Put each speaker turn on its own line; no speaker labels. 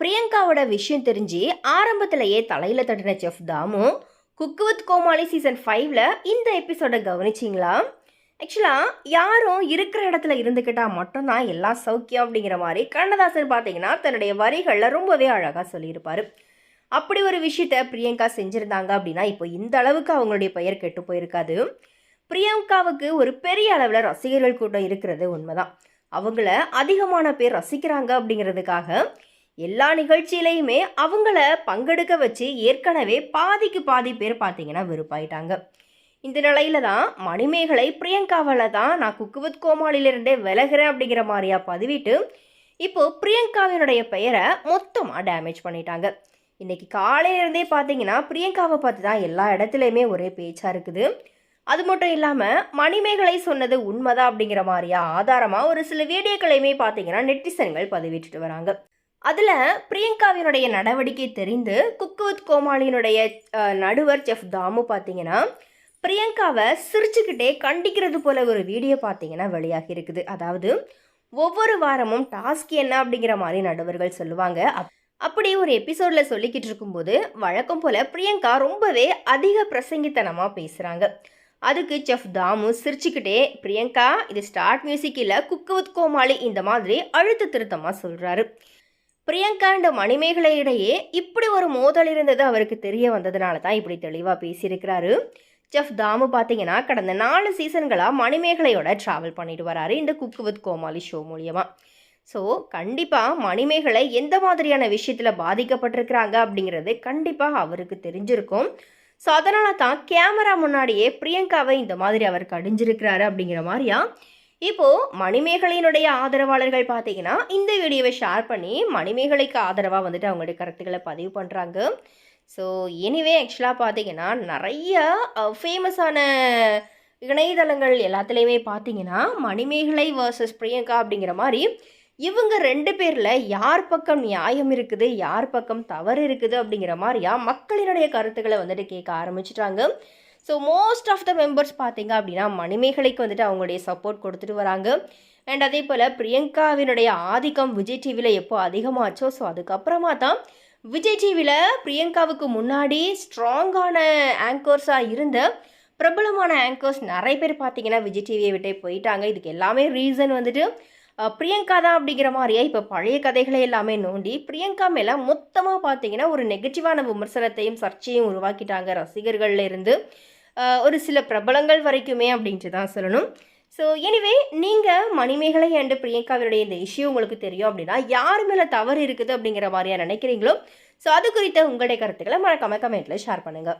பிரியங்காவோட விஷயம் தெரிஞ்சு ஆரம்பத்திலேயே தலையில் தட்டின chef Damu cook with Comali season ஃபைவ்ல இந்த எபிசோட கவனிச்சிங்களா? ஆக்சுவலாக யாரும் இருக்கிற இடத்துல இருந்துக்கிட்டால் மட்டும்தான் எல்லாம் சௌக்கியம் அப்படிங்கிற மாதிரி கண்ணதாசன் பார்த்தீங்கன்னா தன்னுடைய வரிகளில் ரொம்பவே அழகாக சொல்லியிருப்பார். அப்படி ஒரு விஷயத்த பிரியங்கா செஞ்சுருந்தாங்க அப்படின்னா இப்போ இந்த அளவுக்கு அவங்களுடைய பெயர் கெட்டு போயிருக்காது. பிரியங்காவுக்கு ஒரு பெரிய அளவில் ரசிகர்கள் கூட்டம் இருக்கிறது உண்மைதான். அவங்கள அதிகமான பேர் ரசிக்கிறாங்க அப்படிங்கிறதுக்காக எல்லா நிகழ்ச்சியிலையுமே அவங்கள பங்கெடுக்க வச்சு ஏற்கனவே பாதிக்கு பாதி பேர் பார்த்தீங்கன்னா வெறுப்பாயிட்டாங்க. இந்த நிலையில தான் மணிமேகலை பிரியங்காவில் தான் நான் குக்கு வித் கோமாளிலிருந்தே விலகிறேன் அப்படிங்கிற மாதிரியா பதிவிட்டு இப்போ பிரியங்காவினுடைய பெயரை மொத்தமாக டேமேஜ் பண்ணிட்டாங்க. இன்னைக்கு காலையிலேருந்தே பார்த்தீங்கன்னா பிரியங்காவை பார்த்து தான் எல்லா இடத்துலையுமே ஒரே பேச்சாக இருக்குது. அது மட்டும் இல்லாமல் மணிமேகலை சொன்னது உண்மைதான் அப்படிங்கிற மாதிரியா ஆதாரமாக ஒரு சில வீடியோக்களையுமே பார்த்தீங்கன்னா நெட்டிசன்கள் பதிவிட்டுட்டு வராங்க. அதில் பிரியங்காவினுடைய நடவடிக்கை தெரிந்து குக்கு வித் கோமாளியினுடைய நடுவர் செஃப் தாமு பார்த்தீங்கன்னா பிரியங்காவை சிரிச்சுக்கிட்டே கண்டிக்கிறது போல ஒரு வீடியோ பார்த்தீங்கன்னா வெளியாகி இருக்குது. அதாவது ஒவ்வொரு வாரமும் டாஸ்க் என்ன அப்படிங்கிற மாதிரி நடுவர்கள் சொல்லுவாங்க. அப்- அப்படி ஒரு எபிசோடில் சொல்லிக்கிட்டு இருக்கும்போது வழக்கம் போல் பிரியங்கா ரொம்பவே அதிக பிரசங்கித்தனமாக பேசுகிறாங்க அதுக்கு செஃப் தாமு சிரிச்சுக்கிட்டே பிரியங்கா இது ஸ்டார்ட் மியூசிக் இல்லை குக்கு வித் கோமாளி இந்த மாதிரி அழுத்த திருத்தமாக சொல்கிறாரு பிரியங்கா அண்ட் மணிமேகலை இடையே இப்படி ஒரு மோதல் இருந்தது அவருக்கு தெரிய வந்ததுனால தான் இப்படி தெளிவாக பேசியிருக்கிறாரு. ஜெஃப் தாமு பார்த்தீங்கன்னா கடந்த நாலு சீசன்களாக மணிமேகலையோட ட்ராவல் பண்ணிட்டு வராரு. இந்த குக்கு வித் கோமாளி ஷோ மூலியமாக ஸோ கண்டிப்பாக மணிமேகலை எந்த மாதிரியான விஷயத்தில் பாதிக்கப்பட்டிருக்கிறாங்க அப்படிங்கிறது கண்டிப்பாக அவருக்கு தெரிஞ்சிருக்கும். ஸோ அதனால தான் கேமரா முன்னாடியே பிரியங்காவை இந்த மாதிரி அவர் கடிஞ்சிருக்கிறாரு அப்படிங்கிற மாதிரியா இப்போது மணிமேகலையினுடைய ஆதரவாளர்கள் பார்த்தீங்கன்னா இந்த வீடியோவை ஷேர் பண்ணி மணிமேகலைக்கு ஆதரவாக வந்துட்டு அவங்களுடைய கருத்துக்களை பதிவு பண்ணுறாங்க ஸோ எனிவே ஆக்சுவலாக பார்த்தீங்கன்னா நிறைய ஃபேமஸான இணையதளங்கள் எல்லாத்துலேயுமே பார்த்தீங்கன்னா மணிமேகலை வர்சஸ் பிரியங்கா அப்படிங்கிற மாதிரி இவங்க ரெண்டு பேரில் யார் பக்கம் நியாயம் இருக்குது யார் பக்கம் தவறு இருக்குது அப்படிங்கிற மாதிரியா மக்களினுடைய கருத்துக்களை வந்துட்டு கேட்க ஆரம்பிச்சிட்டாங்க. So most of the members பார்த்தீங்க அப்படின்னா மணிமேகலைக்கு வந்துட்டு அவங்களுடைய சப்போர்ட் கொடுத்துட்டு வராங்க. அண்ட் அதே போல் பிரியங்காவினுடைய ஆதிக்கம் விஜய் டிவியில் எப்போ அதிகமாச்சோ ஸோ அதுக்கப்புறமா தான் விஜய் டிவியில் பிரியங்காவுக்கு முன்னாடி ஸ்ட்ராங்கான ஆங்கர்ஸாக இருந்த பிரபலமான ஆங்கர்ஸ் நிறைய பேர் பார்த்தீங்கன்னா விஜய் டிவியை விட்டே போயிட்டாங்க. இதுக்கு எல்லாமே ரீசன் வந்துட்டு பிரியங்கா தான் அப்படிங்கிற மாதிரியே இப்போ பழைய கதைகளை எல்லாமே நோண்டி பிரியங்கா மேலே மொத்தமாக பார்த்தீங்கன்னா ஒரு நெகட்டிவான விமர்சனத்தையும் சர்ச்சையும் உருவாக்கிட்டாங்க ரசிகர்கள்லேருந்து இருந்து. ஒரு சில பிரபலங்கள் வரைக்குமே அப்படின்ட்டு தான் சொல்லணும். ஸோ எனிவே நீங்கள் மணிமேகலை அண்டு பிரியங்காவினுடைய இந்த இஷ்யூ உங்களுக்கு தெரியும் அப்படின்னா யார் மேலே தவறு இருக்குது அப்படிங்கிற மாதிரியா நினைக்கிறீங்களோ ஸோ அது குறித்த உங்களுடைய கருத்துக்களை மறக்காம கமெண்ட்டில் ஷேர் பண்ணுங்கள்